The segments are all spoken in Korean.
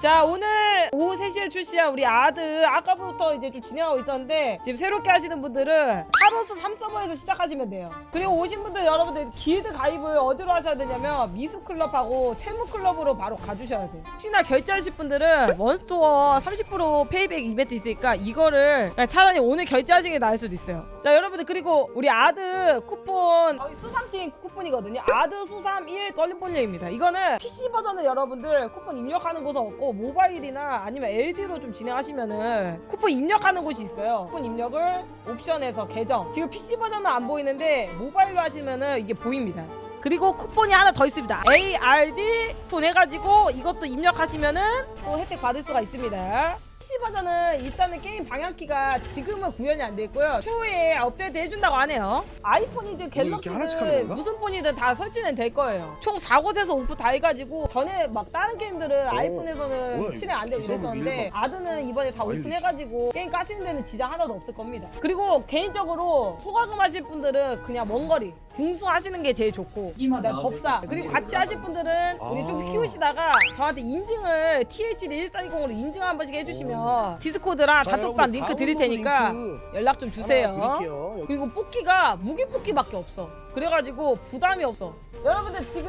자 오늘 오후 3시에 출시한 우리 아드 아까부터 이제 좀 진행하고 있었는데 지금 새롭게 하시는 분들은 타로스 3서버에서 시작하시면 돼요. 그리고 오신 분들 여러분들 길드 가입을 어디로 하셔야 되냐면 미수클럽하고 채무클럽으로 바로 가주셔야 돼요. 혹시나 결제하실 분들은 원스토어 30% 페이백 이벤트 있으니까 이거를 차라리 오늘 결제하시는 게 나을 수도 있어요. 자 여러분들 그리고 우리 아드 쿠폰 저희 수 쿠폰이거든요. 아드 수삼 1 떨림볼려입니다. 이거는 PC 버전은 여러분들 쿠폰 입력하는 곳은 없고 모바일이나 아니면 LD로 좀 진행하시면은 쿠폰 입력하는 곳이 있어요. 쿠폰 입력을 옵션에서 계정. 지금 PC 버전은 안 보이는데 모바일로 하시면은 이게 보입니다. 그리고 쿠폰이 하나 더 있습니다. ARD 돈 해가지고 이것도 입력하시면은 또 혜택 받을 수가 있습니다. 버전은 일단은 게임 방향키가 지금은 구현이 안 돼 있고요. 추후에 업데이트 해준다고 하네요. 아이폰이든 이렇게 하나씩 하는 갤럭시든 건가? 무슨 폰이든 다 설치는 될 거예요. 총 4곳에서 오프 다 해가지고 전에 막 다른 게임들은 오, 아이폰에서는 뭐야, 실행 안 되고 이거 이랬었는데. 아드는 이번에 다 아유, 오픈 해가지고 게임 까시는 데는 지장 하나도 없을 겁니다. 그리고 개인적으로 소가금 하실 분들은 그냥 먼 거리 궁수 하시는 게 제일 좋고 이만 그다음 나와도 법사 돼. 그리고 같이 하실 분들은 우리 좀 아. 키우시다가 저한테 인증을 THD 1420으로 인증 한 번씩 해주시면 디스코드랑 자, 단톡방 여러분, 링크 드릴 테니까 링크 연락 좀 하나 주세요. 드릴게요. 여기 그리고 뽑기가 무기 뽑기밖에 없어. 그래가지고 부담이 없어. 여러분들 지금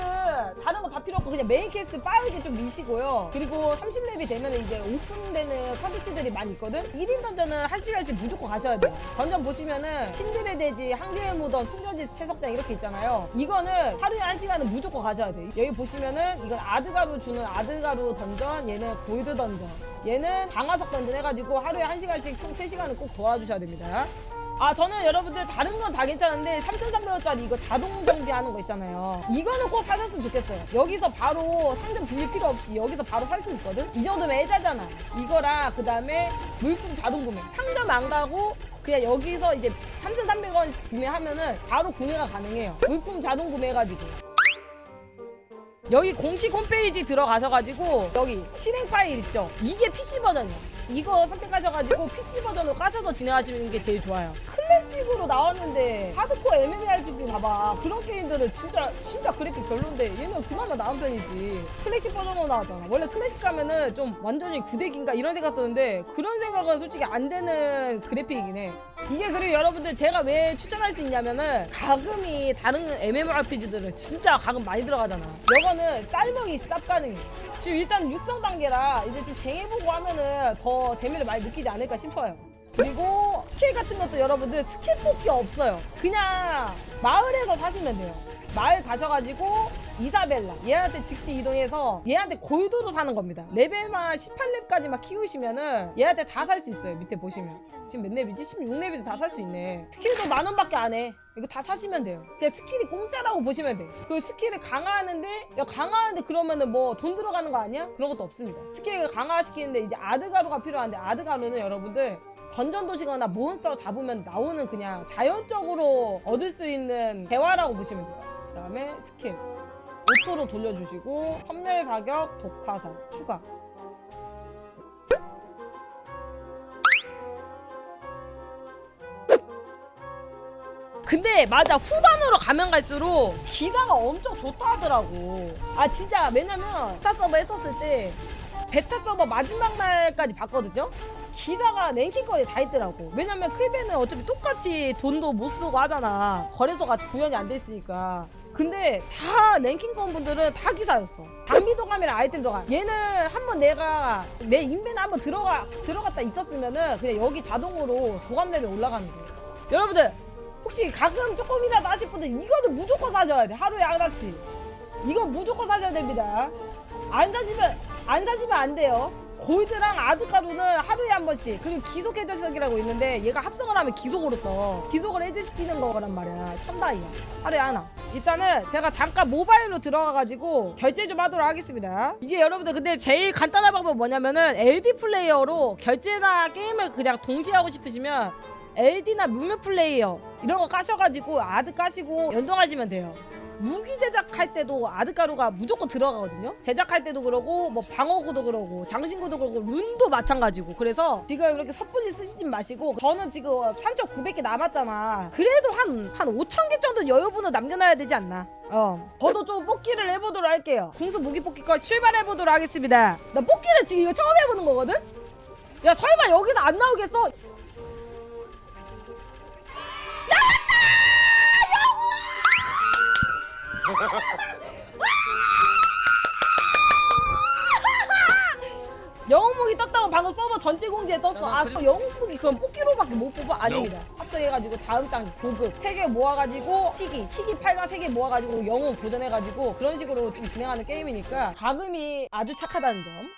다른 거 다 필요 없고 그냥 메인 캐스트 빠르게 좀 미시고요. 그리고 30렙이 되면 이제 오픈되는 컨텐츠들이 많이 있거든. 1인 던전은 한 시간씩 무조건 가셔야 돼요. 던전 보시면은 신들의 대지, 한계의 무덤, 숨겨진 채석장 이렇게 있잖아요. 이거는 하루에 한 시간은 무조건 가셔야 돼. 여기 보시면은 이건 아드가루 주는 아드가루 던전, 얘는 골드 던전. 얘는 강화석 던전 해가지고 하루에 한 시간씩 총 3시간은 꼭 도와주셔야 됩니다. 아 저는 여러분들 다른 건 다 괜찮은데 3,300원짜리 이거 자동 정비하는 거 있잖아요. 이거는 꼭 사셨으면 좋겠어요. 여기서 바로 상점 빌릴 필요 없이 여기서 바로 살 수 있거든? 이 정도면 애자잖아. 이거랑 그 다음에 물품 자동 구매. 상점 안 가고 그냥 여기서 이제 3,300원 구매하면은 바로 구매가 가능해요. 물품 자동 구매해가지고. 여기 공식 홈페이지 들어가셔가지고 여기 실행 파일 있죠? 이게 PC 버전이야 이거 선택하셔가지고 PC 버전으로 까셔서 진행하시는 게 제일 좋아요. 클래식으로 나왔는데 하드코어 MMORPG 봐봐. 그런 게임들은 진짜 진짜 그래픽 별론데 얘는 그나마 나은 편이지. 클래식 버전으로 나왔잖아. 원래 클래식 가면은 좀 완전히 구대기인가 이런 생각 드는데 그런 생각은 솔직히 안 되는 그래픽이긴 해. 이게 그리고 여러분들 제가 왜 추천할 수 있냐면은 가금이 다른 MMORPG들은 진짜 가금 많이 들어가잖아. 이거는 쌀먹이 쌉 가능해. 지금 일단 육성 단계라 이제 좀 쟁해보고 하면은 더 재미를 많이 느끼지 않을까 싶어요. 그리고 스킬 같은 것도 여러분들 스킬 뽑기 없어요. 그냥 마을에서 사시면 돼요 마을 가셔가지고 이사벨라 얘한테 즉시 이동해서 얘한테 골드로 사는 겁니다. 레벨만 18렙까지만 키우시면은 얘한테 다 살 수 있어요 밑에 보시면. 지금 몇 렙이지? 16렙이도 다 살 수 있네. 스킬도 만 원밖에 안 해. 이거 다 사시면 돼요. 그냥 스킬이 공짜라고 보시면 돼 그 스킬을 강화하는데 야 강화하는데 그러면은 뭐 돈 들어가는 거 아니야? 그런 것도 없습니다. 스킬을 강화시키는데 이제 아드가루가 필요한데 아드가루는 여러분들 던전 도시거나 몬스터 잡으면 나오는 그냥 자연적으로 얻을 수 있는 대화라고 보시면 돼요. 그 다음에 스킬. 오토로 돌려주시고 선멸 사격, 독화살 추가. 근데 맞아. 후반으로 가면 갈수록 기사가 엄청 좋다 하더라고. 아 진짜. 왜냐면 스타 서버 했었을 때 베타 서버 마지막 날까지 봤거든요? 기사가 랭킹권에 다 있더라고. 왜냐면 클베는 어차피 똑같이 돈도 못 쓰고 하잖아. 거래소가 구현이 안 돼 있으니까 근데 다 랭킹권 분들은 다 기사였어. 장비도감이랑 아이템 도감. 얘는 한번 내가 내 인벤에 한번 들어가 들어갔다 있었으면은 그냥 여기 자동으로 도감 레벨 올라가는 거예요 여러분들 혹시 가끔 조금이라도 하실 분들 이거는 무조건 사셔야 돼. 하루에 하나씩. 이거 무조건 사셔야 됩니다. 안 사시면 안 사시면 안 돼요. 골드랑 아드가루는 하루에 한 번씩. 그리고 기속 해저석이라고 있는데 얘가 합성을 하면 기속으로 떠. 기속을 해제시키는 거란 말이야. 천다이야. 하루에 하나 일단은 제가 잠깐 모바일로 들어가가지고 결제 좀 하도록 하겠습니다. 이게 여러분들 근데 제일 간단한 방법은 뭐냐면은 LD 플레이어로 결제나 게임을 그냥 동시에 하고 싶으시면 LD나 무료 플레이어 이런 거 까셔가지고 아드 까시고 연동하시면 돼요 무기 제작할 때도 아드가루가 무조건 들어가거든요. 제작할 때도 그러고 뭐 방어구도 그러고 장신구도 그러고 룬도 마찬가지고 그래서 지금 이렇게 섣불리 쓰시지 마시고 저는 지금 3,900개 남았잖아. 그래도 한한 5,000개 정도 여유분을 남겨놔야 되지 않나? 어. 저도 좀 뽑기를 해보도록 할게요. 궁수 무기 뽑기 거 출발해보도록 하겠습니다. 나 뽑기를 지금 이거 처음 해보는 거거든? 야 설마 여기서 안 나오겠어? 영웅무기 떴다고 방금 서버 전체 공지에 떴어. 아, 또 영웅무기 그럼 뽑기로밖에 못 뽑아? 아닙니다. 합성해가지고 다음 장 고급 3개 모아가지고 희귀, 희귀 8강 3개 모아가지고 영웅 도전해가지고 그런 식으로 좀 진행하는 게임이니까 가금이 아주 착하다는 점.